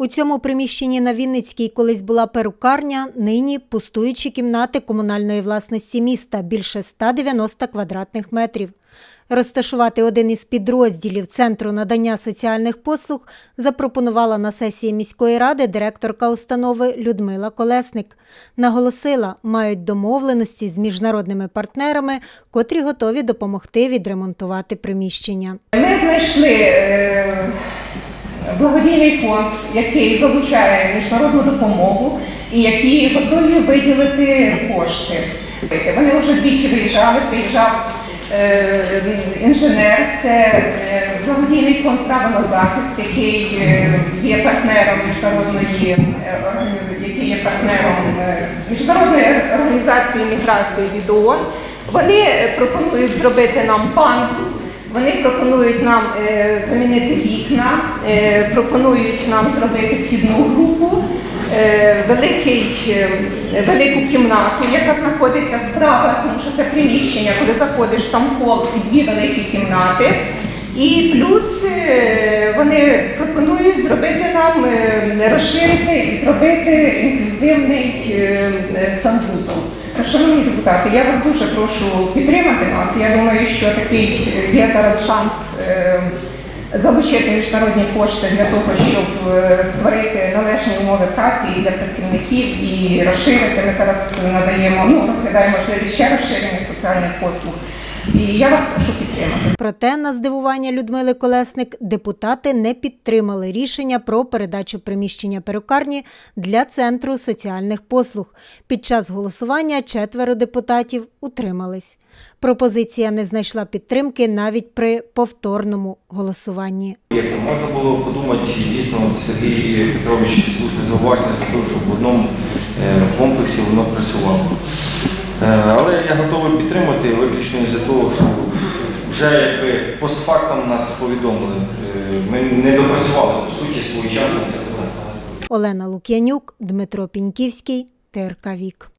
У цьому приміщенні на Вінницькій колись була перукарня, нині пустуючі кімнати комунальної власності міста більше 190 квадратних метрів. Розташувати один із підрозділів Центру надання соціальних послуг запропонувала на сесії міської ради директорка установи Людмила Колесник. Наголосила, мають домовленості з міжнародними партнерами, котрі готові допомогти відремонтувати приміщення. Ми знайшли е, благодійний фонд, який залучає міжнародну допомогу і які готові виділити кошти. Вони вже двічі виїжджали, приїжджав е, інженер, це е, благодійний фонд право на захист, який е, є партнером міжнародної який є партнером міжнародної організації міграції від ООН. Вони пропонують зробити нам пандус. Вони пропонують нам е, замінити вікна, е, пропонують нам зробити вхідну групу, е, великий, велику кімнату, яка знаходиться справа, тому що це приміщення, коли заходиш там хол і дві великі кімнати. І плюс вони пропонують зробити нам розширити і зробити інклюзивний санвузол. Шановні депутати, я вас дуже прошу підтримати нас. Я думаю, що такий е, є зараз шанс е, залучити міжнародні кошти для того, щоб е, створити належні умови праці і для працівників і розширити. Ми зараз надаємо, ну розглядаємо можливість ще розширення соціальних послуг. І я вас прошу підтримати. Проте, на здивування Людмили Колесник, депутати не підтримали рішення про передачу приміщення перукарні для Центру соціальних послуг. Під час голосування четверо депутатів утримались. Пропозиція не знайшла підтримки навіть при повторному голосуванні. Як можна було подумати, дійсно Сергій Петрович слушне зауваження зробив, щоб в одному е, комплексі воно працювало. Е, Але я готовий підтримати виключно із-за того, що вже якби постфактом нас повідомили. Е, Ми не допрацювали по суті своєчасно це питання. Олена Лук'янюк, Дмитро Піньківський, ТРК Вік.